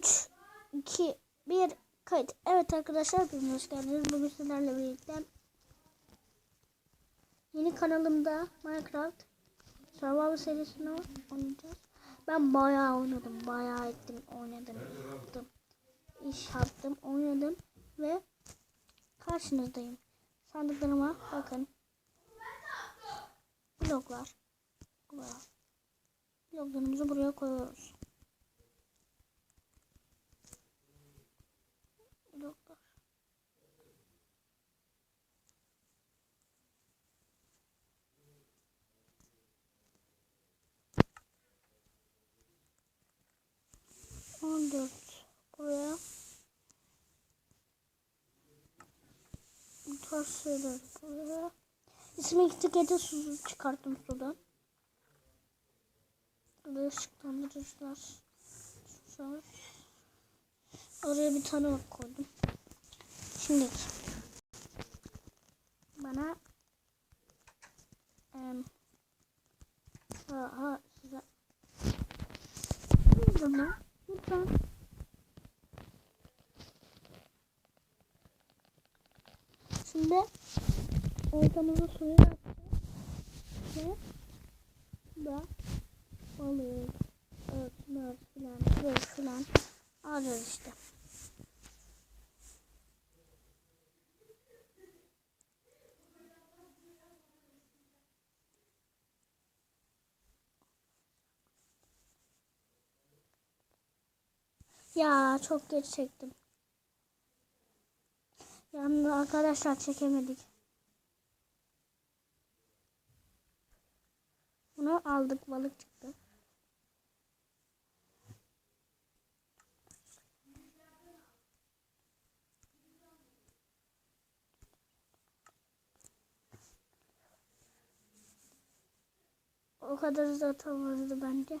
3, 2, 1, kayıt. Evet arkadaşlar hepiniz hoş geldiniz. Bugün sizlerle birlikte yeni kanalımda Minecraft Survival serisini oynayacağız. Ben bayağı oynadım. Bayağı ettim. Oynadım. Yaptım. iş yaptım. Oynadım. Ve karşınızdayım. Sandıklarıma bakın. Bloklar. Bloklarımızı buraya koyuyoruz. 14 buraya bu tarz şeyler buraya ismi etiketi su çıkarttım sudan. Burada ışıklandırıcılar Şöyle. oraya bir tane ok koydum. Şimdi bana um, aha size bana lütfen şimdi ortamızı suya yaptık ve da balık örtmör filan böyle filan alacağız işte. Ya çok geç çektim. Yanında arkadaşlar çekemedik. Bunu aldık balık çıktı. O kadar uzatılmazdı bence.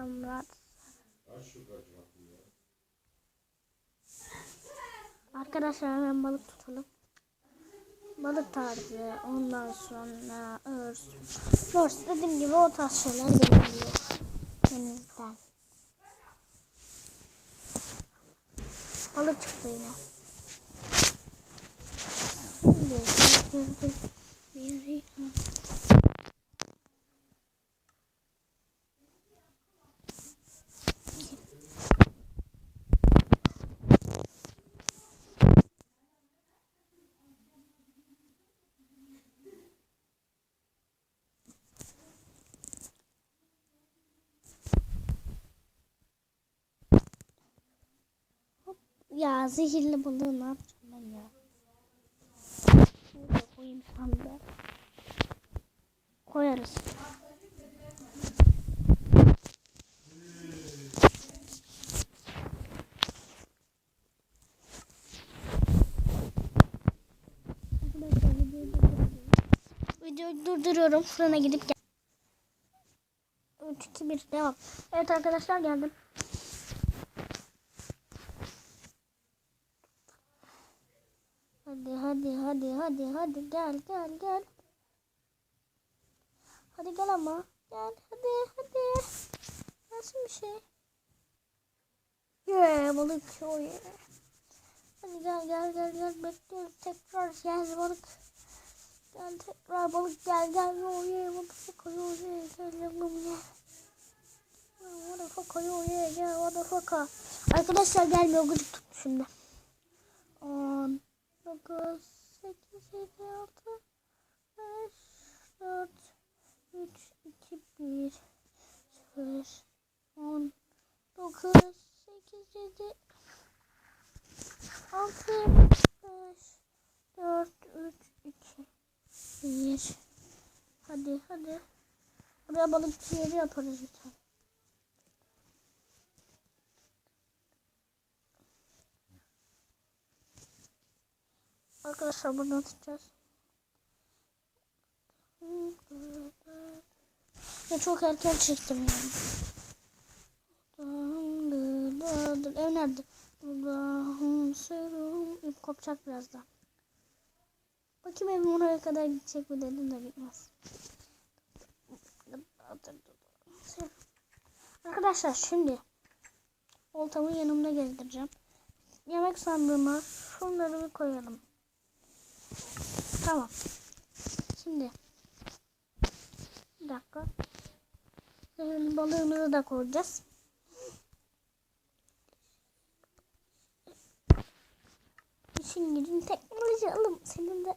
Oh. Arkadaşlar hemen balık tutalım. Balık tarifi, ondan sonra örs. Örs dediğim gibi o tarz şeyler gelebiliyor. Denizden. Balık çıktı yine. Şimdi Ya zehirli balığı ne yapacağım ben ya? Şuraya koyayım sandığa. Koyarız. Videoyu durduruyorum. Fırına gidip gel. 3, 2, 1 devam. Evet arkadaşlar geldim. Hadi hadi hadi hadi gel gel gel. Hadi gel ama. Gel hadi hadi. Nasıl bir şey? Yeah, balık o yeah. Hadi gel gel gel gel bekliyoruz tekrar gel balık. Gel tekrar balık gel gel oh yeah motherfucker oh yeah gel gel gel. Motherfucker oh yeah gel motherfucker. Arkadaşlar gelmiyor gıcık tuttu şimdi. 10 9, 8, 7, 6, 5, 4, 3, 2, 1, 0, 10, 9, 8, 7, 6, 5, 4, 3, 2, 1. Hadi hadi. Buraya balık yeri yaparız lütfen. Arkadaşlar buradan tutacağız. Ya çok erken çektim yani. Ev nerede? Allah'ım serum. Kopacak birazdan. Bakayım evim oraya kadar gidecek mi dedim de gitmez. Arkadaşlar şimdi oltamı yanımda gezdireceğim. Yemek sandığıma şunları bir koyalım. Tamam. Şimdi bir dakika. Ee, balığımızı da koyacağız. İşin gücün teknoloji alım. Senin de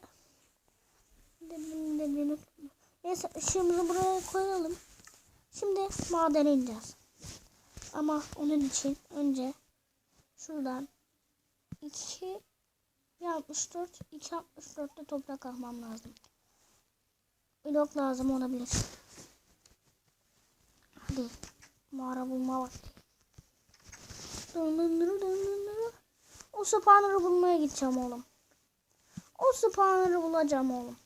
dedim dediğini Neyse ışığımızı buraya koyalım. Şimdi madene ineceğiz. Ama onun için önce şuradan 2 64 2 64'te toprak almam lazım. Blok lazım olabilir. Hadi mağara bulma vakti. O spawner'ı bulmaya gideceğim oğlum. O spawner'ı bulacağım oğlum.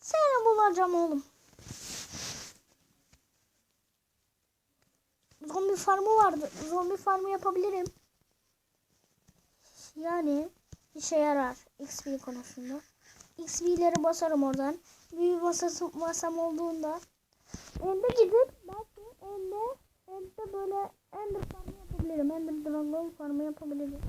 Seni bulacağım oğlum. Zombi farmı vardı. Zombi farmı yapabilirim. Yani işe yarar XP konusunda. XP'leri basarım oradan. Büyü masası, masam olduğunda Ende gidip belki ende ende böyle ender farmı yapabilirim. Ender dragon farmı yapabilirim.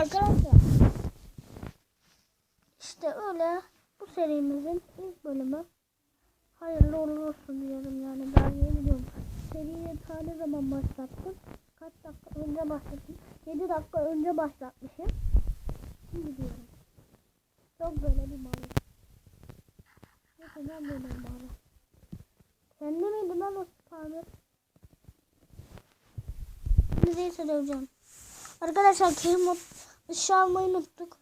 Arkadaşlar işte öyle bu serimizin ilk bölümü hayırlı uğurlu olsun diyorum yani daha yeni biliyorum. Seriye ta ne zaman başlattım? Kaç dakika önce başlattım? 7 dakika önce başlatmışım. Şimdi diyorum. Çok böyle bir mal. Neyse ben böyle mal. Kendi miydi lan o spawner? Şimdi neyse döveceğim. Arkadaşlar Kmod ışığı almayı unuttuk.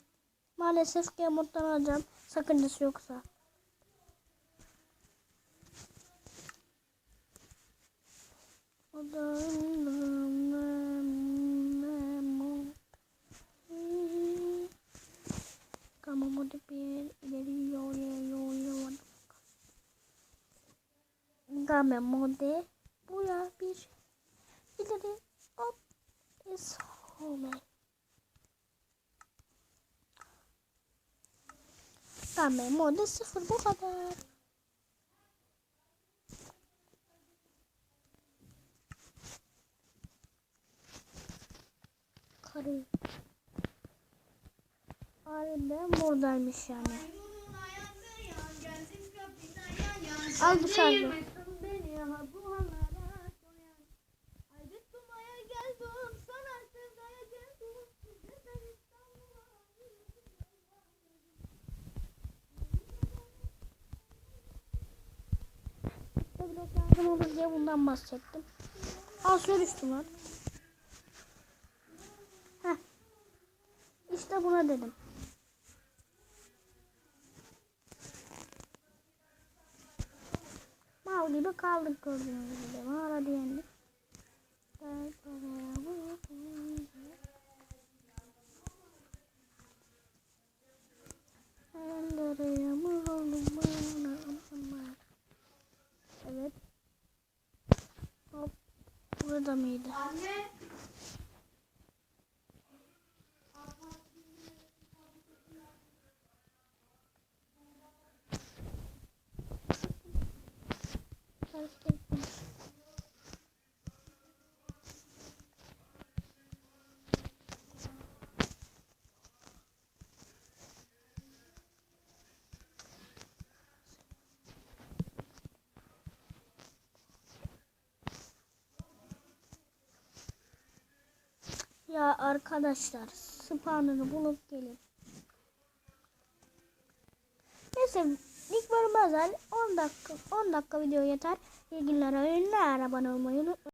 Maalesef Kmod'dan alacağım. Sakıncası yoksa. O da Tamam o da bir ileri yol yol yol Game mode bu ya bir ileri hop is home. Game mode sıfır bu kadar. Karı. Harbiden buradaymış yani. Al bu şarjı. İşte blok diye bundan bahsettim. Al sürüştüm lan. Heh. İşte buna dedim. Mal gibi kaldık gördüğünüz gibi. Mağara diyendik. Evet. Hop. Burada mıydı? Anne. Fark ettim. Ya arkadaşlar spawner'ı bulup gelin. Neyse ilk bölüm özel 10 dakika 10 dakika video yeter. İlgililere oyunlara abone olmayı unutmayın.